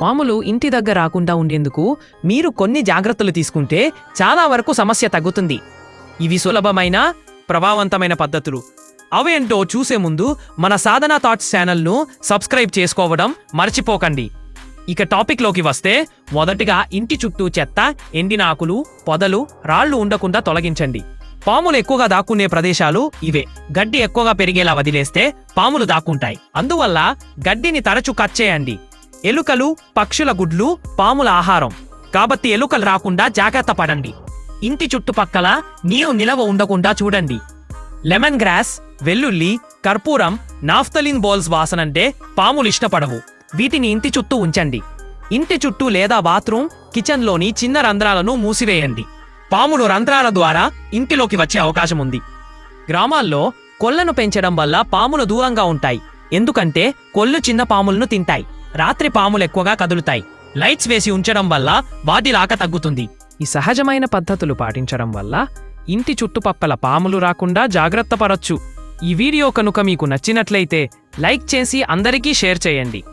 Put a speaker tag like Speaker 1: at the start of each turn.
Speaker 1: పాములు ఇంటి దగ్గర రాకుండా ఉండేందుకు మీరు కొన్ని జాగ్రత్తలు తీసుకుంటే చాలా వరకు సమస్య తగ్గుతుంది. ఇవి సులభమైన ప్రభావవంతమైన పద్ధతులు. అవేంటో చూసే ముందు మన సాధన థాట్స్ ఛానల్ను సబ్స్క్రైబ్ చేసుకోవడం మర్చిపోకండి. ఇక టాపిక్లోకి వస్తే మొదటిగా ఇంటి చుట్టూ చెత్త ఎండిన ఆకులు పొదలు రాళ్ళు ఉండకుండా తొలగించండి. పాములు ఎక్కువగా దాక్కునే ప్రదేశాలు ఇవే. గడ్డి ఎక్కువగా పెరిగేలా వదిలేస్తే పాములు దాక్కుంటాయి. అందువల్ల గడ్డిని తరచు కట్ చేయండి. ఎలుకలు పక్షుల గుడ్లు పాముల ఆహారం. కాబట్టి ఎలుకలు రాకుండా జాగ్రత్త పడండి. ఇంటి చుట్టుపక్కల నీరు నిలవ ఉండకుండా చూడండి. లెమన్ గ్రాస్ వెల్లుల్లి కర్పూరం నాఫ్తలిన్ బోల్స్ వాసనంటే పాములు ఇష్టపడవు. వీటిని ఇంటి చుట్టూ ఉంచండి. ఇంటి చుట్టూ లేదా బాత్రూమ్ కిచెన్లోని చిన్న రంధ్రాలను మూసివేయండి. పాములు రంధ్రాల ద్వారా ఇంటిలోకి వచ్చే అవకాశం ఉంది. గ్రామాల్లో కొళ్ళను పెంచడం వల్ల పాములు దూరంగా ఉంటాయి. ఎందుకంటే కొల్లు చిన్న పాములను తింటాయి. రాత్రి పాములు ఎక్కువగా కదులుతాయి. లైట్స్ వేసి ఉంచడం వల్ల వాటి రాక తగ్గుతుంది. ఈ సహజమైన పద్ధతులు పాటించడం వల్ల ఇంటి చుట్టుపక్కల పాములు రాకుండా జాగ్రత్త పరచ్చు ఈ వీడియో కనుక మీకు నచ్చినట్లయితే లైక్ చేసి అందరికీ షేర్ చేయండి.